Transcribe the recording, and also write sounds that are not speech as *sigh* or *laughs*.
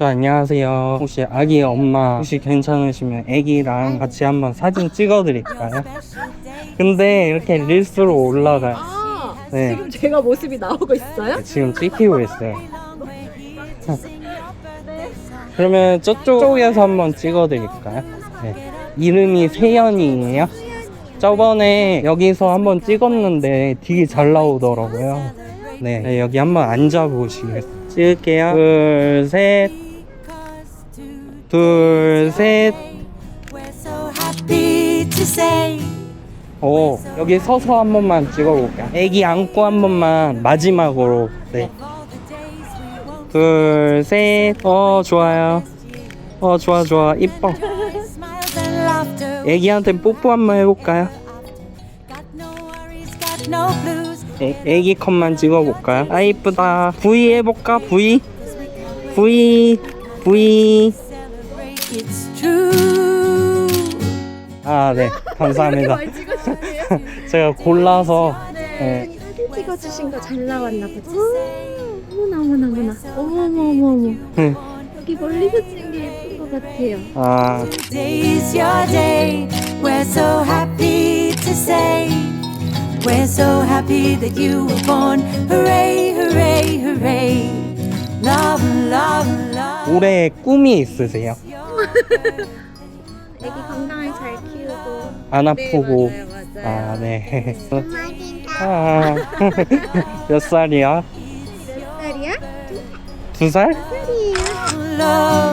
저 안녕하세요. 혹시 아기 엄마 혹시 괜찮으시면 아기랑 같이 한번 사진 찍어드릴까요? 근데 이렇게 릴스로 올라가요. 아, 네. 지금 제가 모습이 나오고 있어요? 지금 찍히고 있어요. *laughs* 그러면 저쪽에서 한번 찍어드릴까요? 네. 이름이 세연이에요. 저번에 여기서 한번 찍었는데 되게 잘 나오더라고요. 네, 네, 여기 한번 앉아보시겠어요? 찍을게요. 둘, 셋. 둘, 셋. 오, 여기 서서 한 번만 찍어볼게요. 애기 안고 한 번만 마지막으로. 네. 둘, 셋. 어, 좋아요. 어, 좋아, 좋아. 이뻐. 애기한테 뽀뽀 한 번 해볼까요? Got no blues. 애, 애기 컷만 찍어볼까요? 아, 이쁘다. V 해볼까? V? V, V. It's true. 아, 네. 감사합니다. 제가 골라서. 네. 사진 찍어주신 거 잘 나왔나 보지? 어머나 어머나 어머나 어머 어머 어머 어머 네. 여기 멀리서 찍은 게 예쁜 것 같아요 아, Today's your day. We're so happy to say. We're so happy that you were born. Hooray, hooray, hooray. Love, love, love. 올해 꿈이 있으세요? 애기 건강을 잘 키우고 안 아프고. 네 맞아요 아, 네. 아, *laughs* 몇 살이야? 몇 살이야? 두 살? the best.